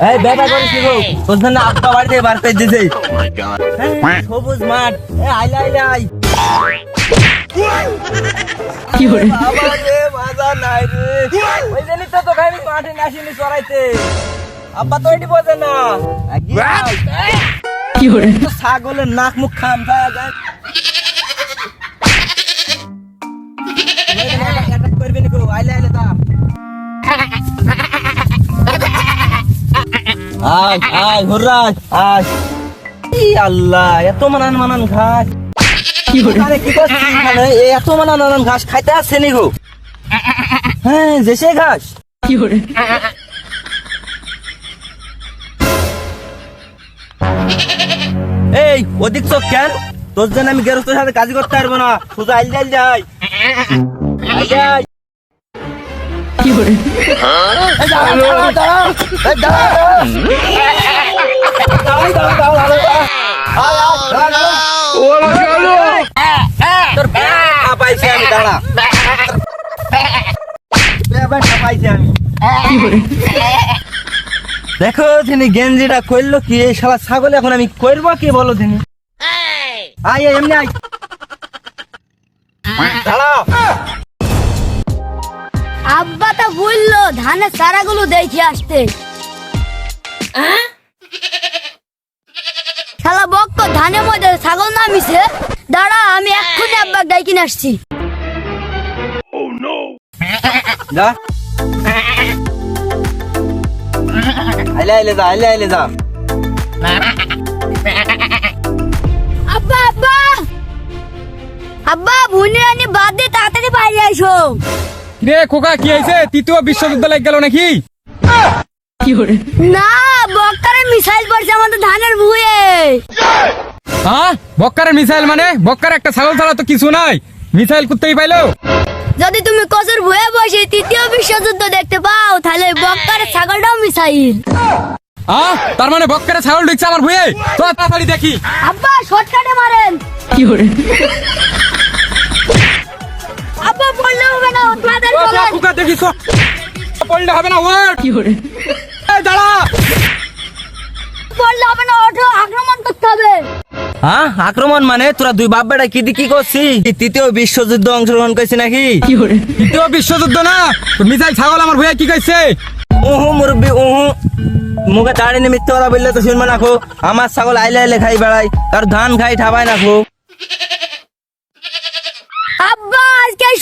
এই বেটা করিস গো তোর জন্য আব্বা বাড়িতে বার করে দিছে হ্যাঁ, সবুজ মাঠ এ আইলা আইলা আই কি hore মজা নাই রে ওই জন্যই তো তোকে আমি মাঠে নাসিনি চড়াইতে আব্বা তো এটি বোঝে না কি ছাগলের নাক মুখ খাম যায় করবি না কেউ, আইলে আইলে দা। আয় আয় হুররাজ আয়। ই আল্লাহ এত মানান মানান ঘাস। কি আরে কি করছিস? এত মানান মানান ঘাস খাইতে আসছে নি গো। হ্যাঁ দেশে ঘাস। কি hore এই ওদিক চোখ কেন? তোর জন্য আমি গেরস্তের সাথে কাজ করতে পারব না। শুধু আইল যাই যাই কি দেখো তিনি গেঞ্জিটা করল কি এই শালা ছাগল এখন আমি করব কি বলো তিনি আয় আয়, এমনি আয়। দাঁড়া আব্বা তো বলল ধানের চারাগুলো দেখে আসতে। শালা বক্ক ধানের মধ্যে ছাগল নামিছে? দাঁড়া আমি এক্ষুনি আব্বা ডাইকিন আসছি। যা। আইলে আইলে যা আইলে আইলে যা। আব্বা আব্বা! আব্বা ভুনি রানি বাদ দিয়ে তাড়াতাড়ি বাইরে আইসো। রে খোকা কি হয়েছে? তৃতীয় বিশ্বযুদ্ধ লাগ গেল নাকি? কি না বক্কারে মিসাইল পড়ছে আমাদের ধানের ভুয়ে। হ্যাঁ? বক্কারের মিসাইল মানে? বক্কার একটা ছাগল ছাড়া তো কিছু নাই। মিসাইল করতেই পাইলো। যদি তুমি কচুর ভুয়ে বসে তৃতীয় বিশ্বযুদ্ধ দেখতে পাও তাহলে বক্কারের ছাগলটাও মিসাইল। হ্যাঁ তার মানে বক্কারের ছাগল ঢুকছে আমার ভুয়ে? তো তাড়াতাড়ি দেখি। আব্বা শর্টকাটে মারেন। কি না তাড়াতাড়ি ও, যা, বলেন খোকা দেখি সব। পড়লে হবে না ওর কি hore দাঁড়া। পড়লে হবে না ওঠো আক্রমণ করতে হবে। হ্যাঁ আক্রমণ মানে? তোরা দুই বাপ বেটা কি দি কি করছিস? তৃতীয় বিশ্বযুদ্ধ অংশগ্রহণ করছি নাকি? তৃতীয় বিশ্বযুদ্ধ না? মিসাইল ছাগল আমার ভুয়ে কি কইছে? উহু মুরব্বী উহু। মুখে দাঁড়িয়ে মিথ্যে কথা বললে তো শুনবে নাকো আমার ছাগল আইলে আইলে খাই বেড়াই। তার ধান খাই ঠাবাই এই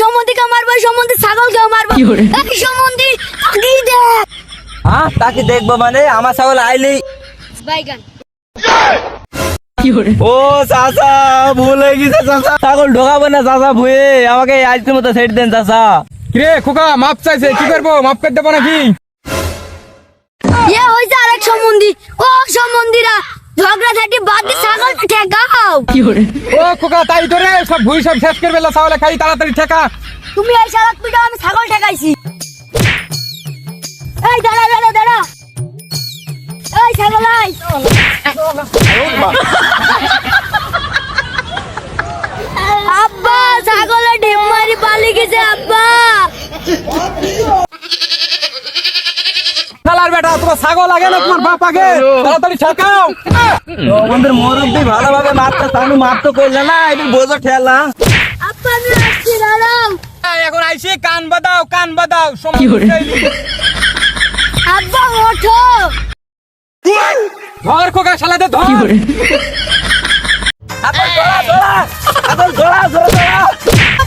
সম্বন্ধীকে মারবো ছাগলকে মারবো। কি করে? এই সম্বন্ধী দেখ। হ্যাঁ তাকে দেখব মানে আমার ছাগল আইলেই বাইগান ও চাচা ভুল হয়ে গেছে চাচা। ছাগল ঢোকাবো না চাচা ভুয়ে। আমাকে আজকের মতো সেট দেন চাচা। রে খোকা মাপ চাইছে কি করব? মাপ করে দেবো নাকি? ইয়ে হয়েছে আরেক সম্বন্ধী। ও সম্বন্ধীরা ঝগড়া থাকি বাদ দিয়ে ছাগলকে ঠেকাও কি hore ও খোকা তাই তো রে সব ভুই সব শেষ করবে ছাগলে খাই তাড়াতাড়ি ঠেকা। তুমি এই শালাক পিটা আমি ছাগল ঠেকাইছি। এই দাঁড়া দাঁড়া দাঁড়া। এই ছাগল আই আব্বা ছাগলে ডিম মারি পালিয়ে গেছে আব্বা। শালার বেটা তোমার ছাগল আগে না তোমার বাপ আগে তাড়াতাড়ি ঠেকাও। আমাদের মুরব্বী ভালোভাবে মারতে আমি মারতে করলে না এটা বোঝো ঠেলা। এখন আইসি কান বাদাও কান বাদাও সময়। আব্বা ওঠো। ধর খোকা শালাতে ধর। কি hore ছাগল দৌড়া দৌড়া ছাগল দৌড়া দৌড়া দৌড়া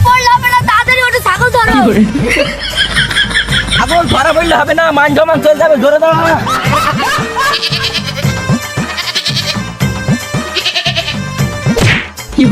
পড়লে হবে না তাড়াতাড়ি ওঠো ছাগল ধরো। Hore ছাগল বললে হবে না মান জমান চলে যাবে ধরে দাঁড়া কি